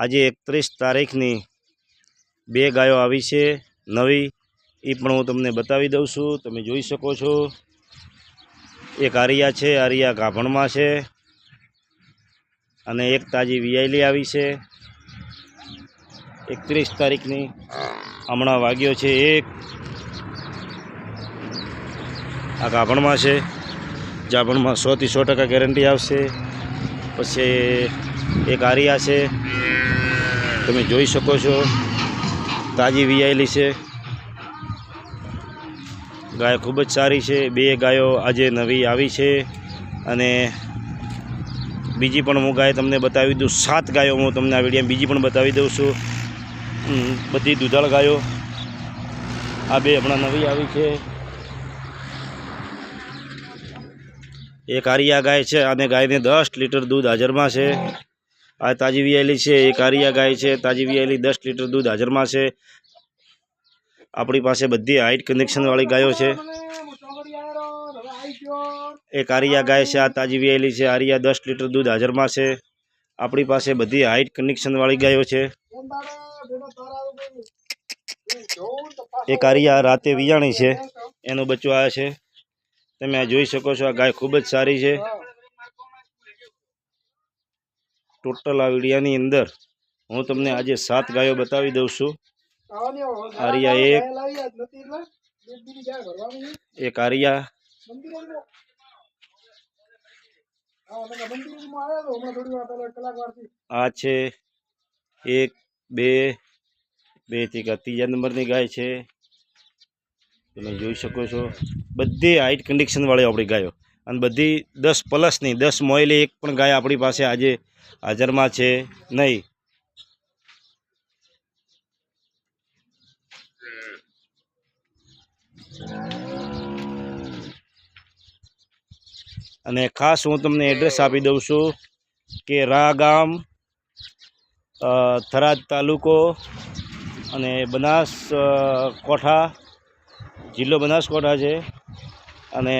આજે એકત્રીસ તારીખની બે ગાયો આવી છે, નવી. એ પણ હું તમને બતાવી દઉં છું. તમે જોઈ શકો છો. એક આરિયા છે, આરિયા ગાભણમાં છે. અને એક તાજી વિયાયલી આવી છે. એકત્રીસ તારીખની હમણાં વાગ્યો છે એક. આ ગાભણમાં છે. જાભણમાં સોથી સો ટકા ગેરંટી આવશે. પછી એક આરિયા છે. તમે જોઈ શકો છો. તાજી વિયાયેલી છે. ગાય ખૂબ જ સારી છે. બે ગાયો આજે નવી આવી છે અને બીજી પણ હું ગાય તમને બતાવી દઉં. સાત ગાયો હું તમને આ વિડીયા બીજી પણ બતાવી દઉં છું. બધી દુધાળ ગાયો આ બે હમણાં નવી આવી છે. એક આરિયા ગાય છે. અને ગાયને દસ લીટર દૂધ હાજરમાં છે. આ તાજી વિયાયેલી છે, એક આરિયા ગાય છે. તાજી વિયાયેલી દસ લીટર દૂધ હાજરમાં છે. આપણી પાસે બધી હાઈટ કનેક્શનવાળી ગાયો છે. એક આરિયા ગાય છે, આ તાજી વિયાયેલી છે. આરિયા દસ લીટર દૂધ હાજરમાં છે. આપણી પાસે બધી હાઈટ કનેક્શનવાળી ગાયો છે. એક આરિયા રાતે વિયાણી છે. એનું બચ્ચું આવે છે. તમે આ જોઈ શકો છો, આ ગાય ખૂબ જ સારી છે. ટોટલ આ વિડીયાની અંદર હું તમને આજે સાત ગાયો બતાવી દઉં છું. આરિયા એક એક આરિયા. આ છે એક બે બેથી ત્રીજા નંબરની ગાય છે. તમે જોઈ શકો છો. બધી હાઈટ કન્ડિશનવાળી આપણી ગાયો. અને બધી દસ પ્લસની દસ મોયલી એક પણ ગાય આપણી પાસે આજે હાજરમાં છે નહીં. અને ખાસ હું તમને એડ્રેસ આપી દઉં છું કે રા ગામ થરાદ તાલુકો અને બનાસ કોઠા, જિલ્લો બનાસકાંઠા છે. અને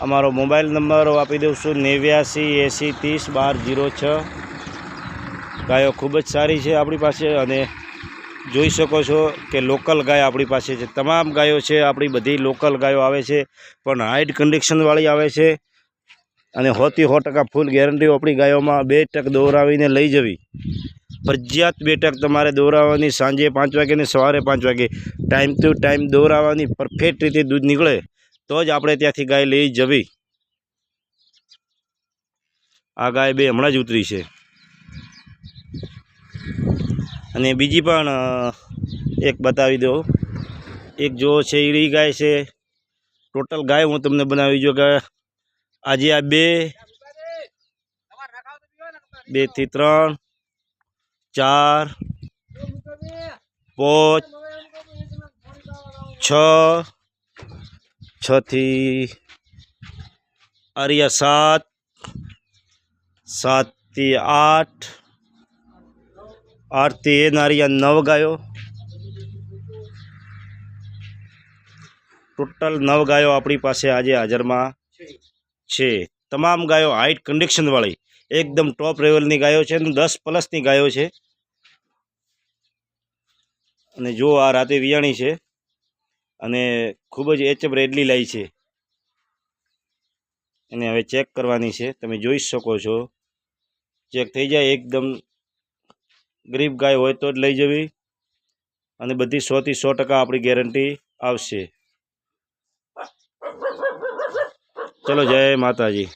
અમારો મોબાઈલ નંબર આપી દઉં છું, નેવ્યાસી એંસી ત્રીસ બાર જીરો છ. ગાયો ખૂબ જ સારી છે આપણી પાસે અને જોઈ શકો છો કે લોકલ ગાય આપણી પાસે છે. તમામ ગાયો છે, આપણી બધી લોકલ ગાયો આવે છે, પણ હાઈટ કન્ડિશનવાળી આવે છે અને હોતી સો ટકા ફૂલ ગેરંટી આપણી ગાયોમાં બે ટક દોરાવીને લઈ જવી. ફરજિયાત બે ટક તમારે દોરાવવાની સાંજે પાંચ વાગે ને સવારે પાંચ વાગે. ટાઈમ ટુ ટાઈમ દોરાવવાની પરફેક્ટ રીતે દૂધ નીકળે. તો જ આપણે ત્યાંથી ગાય લઈ જવી. આ ગાય બે હમણાં જ ઉતરી છે. અને બીજી પણ એક બતાવી દો એક જો છે ઈડી ગાય છે. ટોટલ ગાય હું તમને બનાવી જો કે આજે આ બે બેથી ત્રણ ચાર પાંચ છ છ થી સાત, સાતથી આઠ, આઠથી એ નારિયા નવ ગાયો. ટોટલ નવ ગાયો આપણી પાસે આજે હાજરમાં છે. તમામ ગાયો હાઈટ કન્ડિશનવાળી, એકદમ ટોપ લેવલની ગાયો છે અને દસ પ્લસની ગાયો છે. અને જો આ રાતે વિયાણી છે અને ખૂબ જ એચએફ રેડલી લાઈ છે. એને હવે ચેક કરવાની છે. તમે જોઈ શકો છો. ચેક થઈ જાય, એકદમ ગરીબ ગાય હોય તો જ લઈ જવી. અને બધી સોથી સો ટકા આપણી ગેરંટી આવશે. ચલો, જય માતાજી.